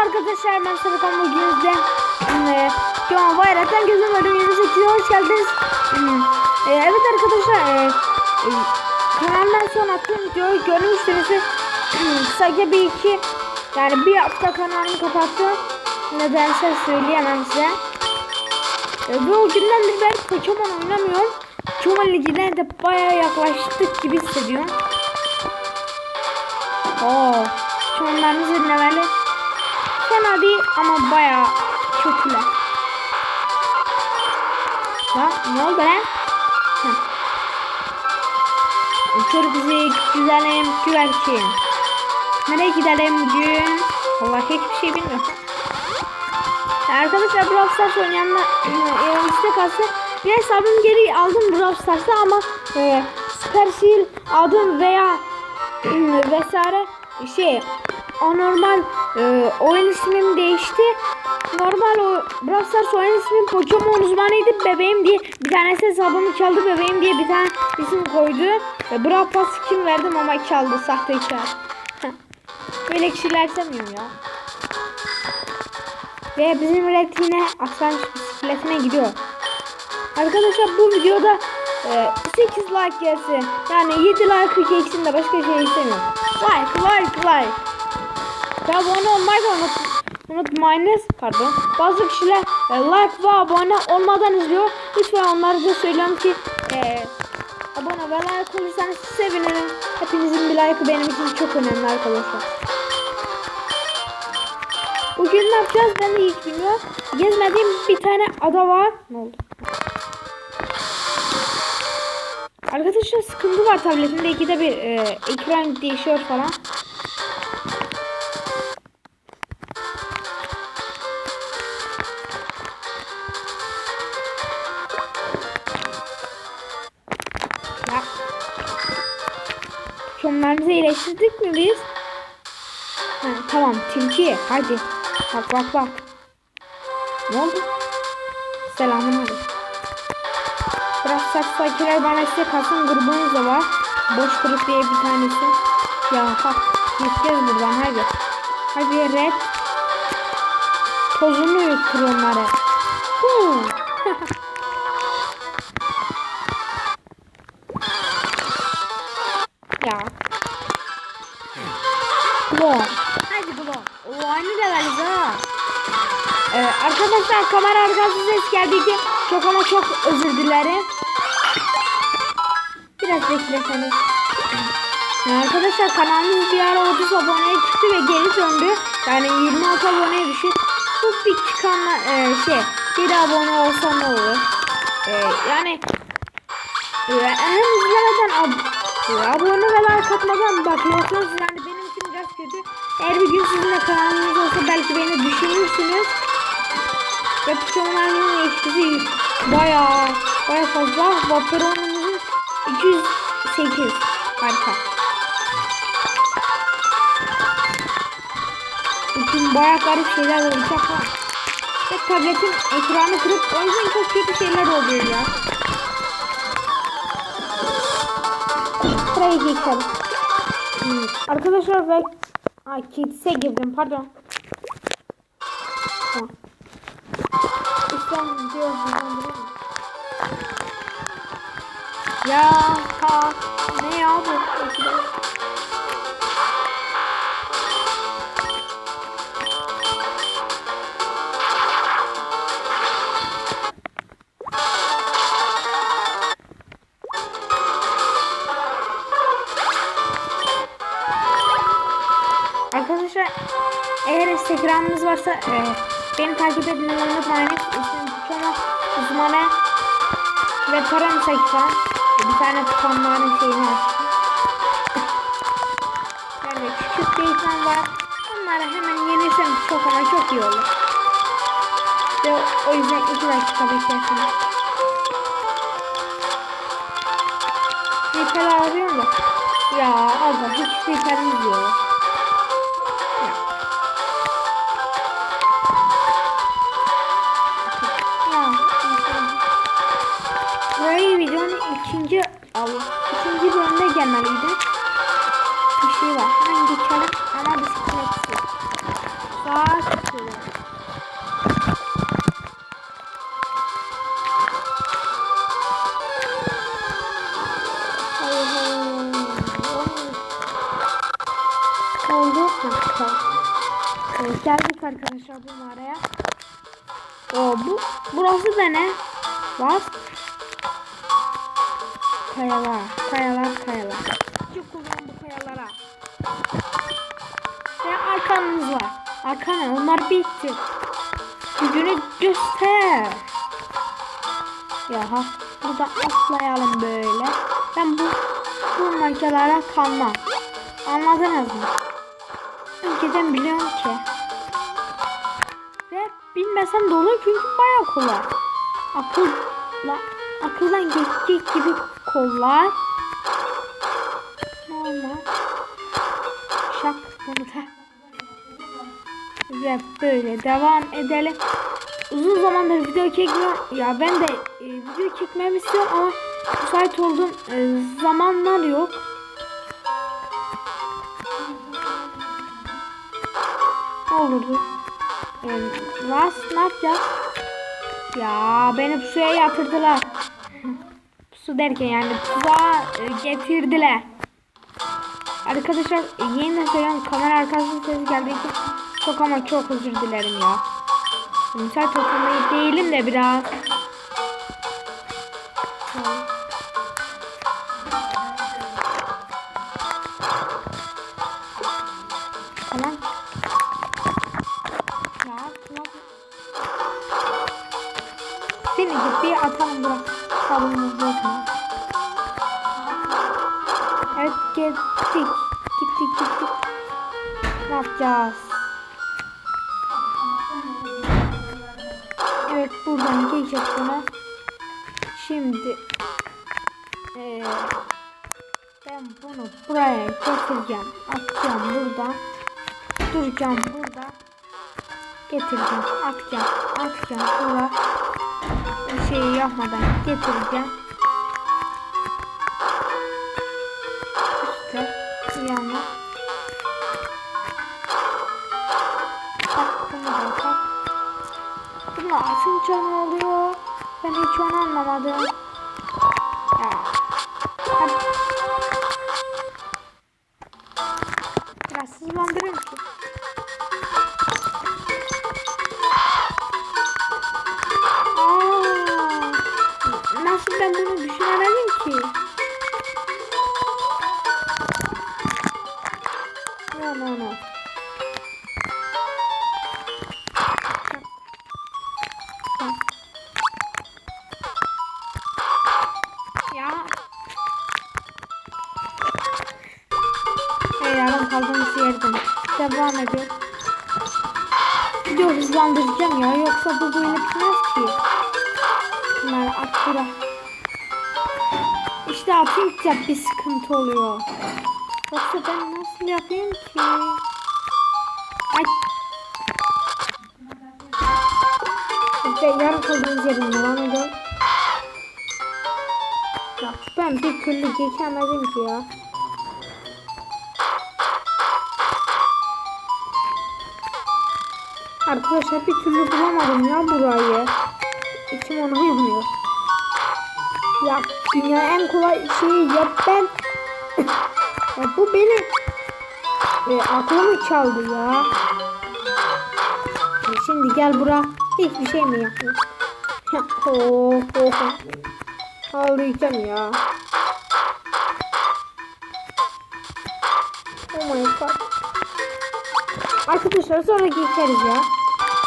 arkadaşlar ben Sarıkan bugün sizde e, John Bayrak'tan gözüm bölüm 28'e hoş geldiniz. Hmm, e, evet arkadaşlar e, e, kanaldan son attığım videoyu görmüşsünüz. Hmm, Sadece bir iki yani bir hafta kanalımı kapattım. Nedense söyleyemem size. E, ve o günden beri ben Pokemon oynamıyorum. Pokemon Ligi'ne de bayağı yaklaştık gibi hissediyorum. Oo, Pokemon'larımız dinlemeli. Fena değil ama bayağı kötüler. Ya ne oldu lan? Uçur bizi güzelim güvercin. Nereye gidelim bugün? Vallahi hiçbir şey bilmiyorum. Arkadaşlar Brawl Stars oynayanlar e, istek alsın. Bir hesabımı geri aldım Brawl Stars'a ama e, Super Seal aldım veya vesaire şey anormal e, oyun ismim değişti. Normal o Brawl Stars oyun ismim Pokemon uzmanıydı bebeğim diye bir tanesi hesabımı çaldı bebeğim diye bir tane isim koydu. E, Brawl Pass kim verdim ama çaldı sahtekar. Böyle kişiler sevmiyorum ya. Ve bizim Red yine aslan bisikletine gidiyor. Arkadaşlar bu videoda e, 8 like gelsin. Yani 7 like geçsin de başka şey istemiyorum. Like like like. Ve abone olmayı da unut, unutmayınız. Pardon. Bazı kişiler e, like ve abone olmadan izliyor. Lütfen onlara da söylüyorum ki e, abone ve like olursanız sevinirim. Hepinizin bir like'ı benim için çok önemli arkadaşlar. Bugün ne yapacağız ben de hiç bilmiyorum. Gezmediğim bir tane ada var. Ne oldu? Arkadaşlar sıkıntı var tabletimde ikide bir e, ekran değişiyor falan. İyileştirdik mi biz? Ha, tamam tilki hadi. Bak bak bak. Ne oldu? Selamun aleyküm. Biraz saks fakirler bana size kalsın grubunuz da var. Boş grup diye bir tanesi. Ya bak gideceğiz buradan hadi. Hadi red. Tozunu yuttur onları. Huu. O aynı leveliz ha. Ee, arkadaşlar kamera arkası ses geldiği için çok ama çok özür dilerim. Biraz bekleseniz. Ee, arkadaşlar kanalımız bir ara 30 aboneye çıktı ve geri döndü. Yani 26 aboneye düştü. Bu bir çıkanla e, şey bir abone olsa ne olur? Ee, yani e, hem izlemeden ab e, abone ve like atmadan bakıyorsunuz. Yani Eğer bir gün sizin de kanalınız olsa belki beni düşünürsünüz. Ve Pokemon'ların etkisi bayağı bayağı fazla. Vaporon'umuzun 208. Harika. Bugün bayağı garip şeyler olacak ha. Ve tabletin ekranı kırık. O yüzden çok kötü şeyler oluyor ya. Buraya geçelim. Arkadaşlar ve Ay kedise girdim pardon. Ha. Ya ha ne ya? Varsa e, beni takip edin unutmayın. Pokemon uzmanı ve param sayfa. Bir tane tutanların şeyini açtım. Yani küçük ekran var. Onları hemen yenirsem çok ama çok iyi olur. Ve o yüzden 2 dakika beklersiniz. Sniper arıyorum da. Ya abla hiç sniperimiz yok. ikinci al ikinci bölümde gelmeliydi. Bir şey var. Hemen geçelim. Ana bisikletçi. Saat tutuyor. Evet, geldik arkadaşlar bu mağaraya. O bu burası da ne? Bas Kayalar, kayalar, kayalar. Çok kullan bu kayalara. Ve arkamız var. Arka ne? Onlar bitti. Gücünü göster. Yaha. Buradan atlayalım böyle. Ben bu bu makinelara kalmam. Anladınız mı? Önceden biliyorum ki. Ve bilmesem de olur çünkü baya kolay. Akılla, akıldan geçecek gibi kolay. Normal. Şak bunu da. Ve böyle devam edelim. Uzun zamandır video çekmiyorum. Ya ben de e, video çekmemi istiyorum ama müsait olduğum e, zamanlar yok. Ne olurdu? E, ne yapacağız? Ya beni pusuya yatırdılar. Pusu derken yani tuzağa e, getirdiler. Arkadaşlar e, yeniden söylüyorum kamera arkasında ses geldiği için çok ama çok özür dilerim ya. Müsait ortamda değilim de biraz. Tamam. Ya tamam. Seni ciddiye atalım bırak. Sabunumuzu bozma. Evet gittik. Gittik gittik. Ne yapacağız? Evet buradan geçeceğiz buna. Şimdi eee, ben bunu buraya getireceğim. Atacağım buradan. Duracağım burada. Getireceğim. Atacağım. Atacağım. Burada bir şey yapmadan getireceğim. İşte yana. Tak bunu da tak. Bunlar ne oluyor? Ben hiç onu anlamadım. Yoksa bu böyle bitmez ki. Bunlar at bura. İşte atınca bir sıkıntı oluyor. Yoksa ben nasıl yapayım ki? Ay. İşte yarım kaldığımız yerden devam ediyorum. Ya ben bir türlü geçemedim ki ya. Arkadaşlar bir türlü bulamadım ya burayı. İçim ona yanıyor. Ya dünya en kolay şeyi yap ben. ya bu benim e, aklımı çaldı ya. E, Şimdi gel bura. Hiçbir şey mi yapmıyor? Ya, oh, oh. Ağlayacağım ya. Oh my god. Arkadaşlar sonra geçeriz ya.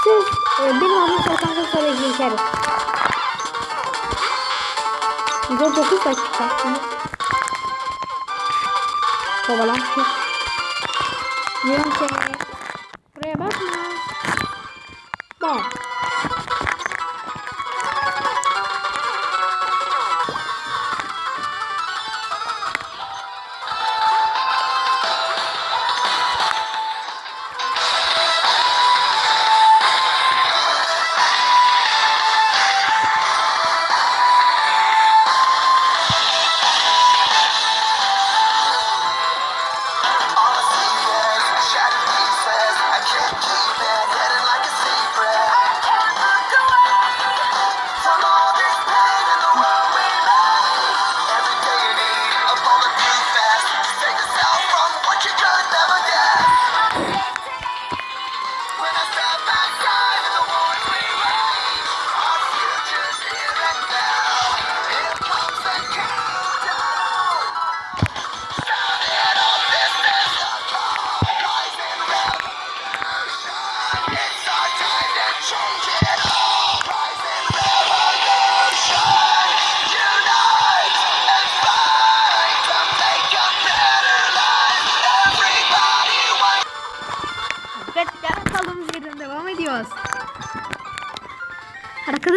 Siz e, benim adım Serkan'da sonra geçeriz. Bize 9 dakika. Kovalan. Diyorum seni.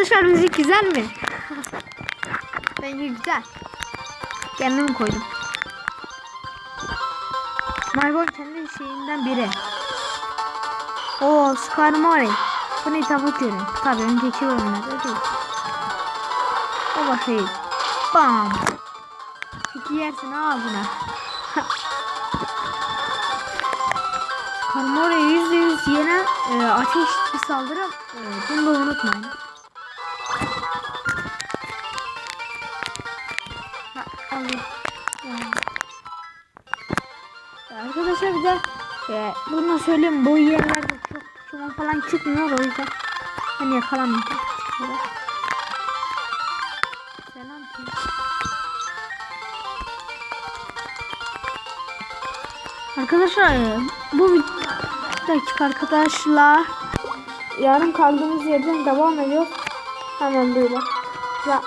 Arkadaşlar müzik güzel mi? Bence güzel. Kendim koydum. Maybol kendi şeyinden biri. O Skarmory. Bu ne tabut yönü. Tabii önceki bölümlerde değil. O bakayım. Bam. Peki yersin ağzına. Skarmory yüzde yüz yenen e, ateş bir saldırı. E, bunu da unutmayın. De e, bunu söyleyeyim bu yerlerde çok Pokemon falan çıkmıyor o yüzden hani yakalamayacağım. Selam ki. Arkadaşlar bu dakika arkadaşlar yarın kaldığımız yerden devam ediyoruz. Hemen böyle. Ya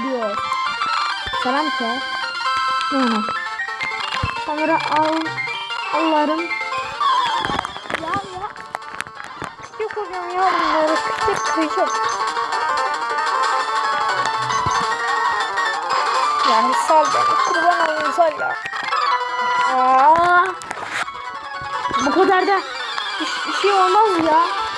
ediyor. Selam ki. Yani. Sonra al, Allah'ım. Ya ya. Yok hocam ya bunları küçük küçük. Yani sal beni kurban olayım sal ya. Aa, bu kadar da bir şey olmaz ya.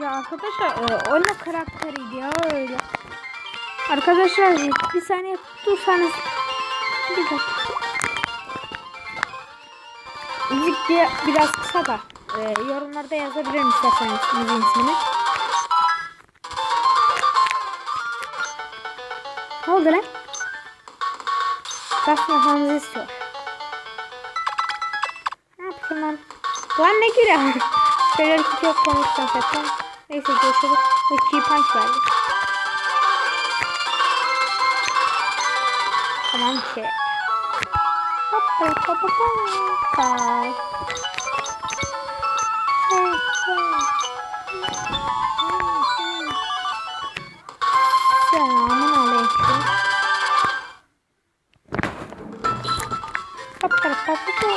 Karakterde arkadaşlar. Ee, oyna karakteriydi ya öyle. Arkadaşlar bir saniye dursanız. Bir dakika. Müzik diye biraz kısa da e, yorumlarda yazabilirim isterseniz müziğin ismini. Ne oldu lan? Kasmamamızı istiyor. Ne yapayım lan? Lan ne gülüyor? Şeyler hiç yok konuştan zaten. Neyse görüşürüz. Bu key punch verdi. Tamam ki. Hop hop hop hop hop. Bye. Selamun aleyküm. Hop hop hop hop.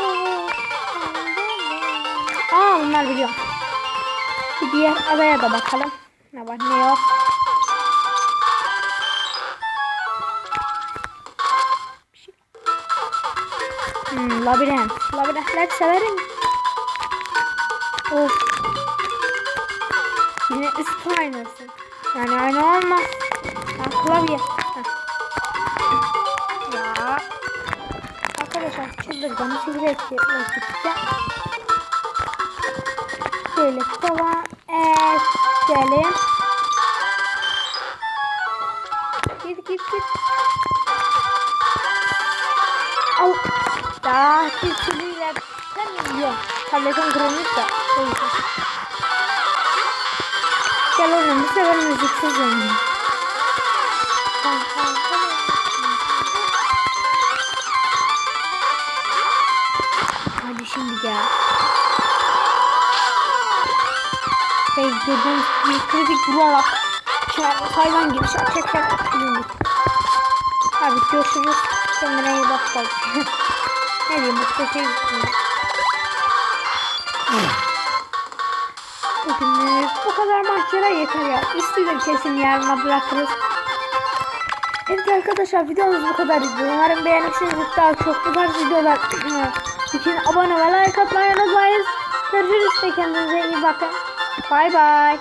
Aa bunlar biliyorum. Diğer adaya da bakalım. Ne var ne yok. Şey. Hmm, labirent. Labirentler severim. Of. Yine üst aynası. Yani aynı olmaz. Ha, klavye. Heh. Ya. Arkadaşlar çıldırdım. Sigaret yapmak gideceğim. Şöyle devam edelim. Git git git. Al. Daha silsiliyle ben yok. Tabletim kırılmış da. Gel oğlum bu sefer müziksiz oynayalım. Hadi şimdi gel. Ve gördüğünüz gibi kritik vurarak hayvan gibi şak şak şak yürüdük. Hadi görüşürüz. Kendine iyi bak bak. ne diyeyim bu şey Bugünlük bu kadar mahkeme yeter ya. İstiyorum kesin yarına bırakırız. Evet arkadaşlar videomuz bu kadar. Umarım beğenirsiniz. Daha çok bu tarz videolar için abone ve like atmayı unutmayın. Görüşürüz de kendinize iyi bakın. Bay bay.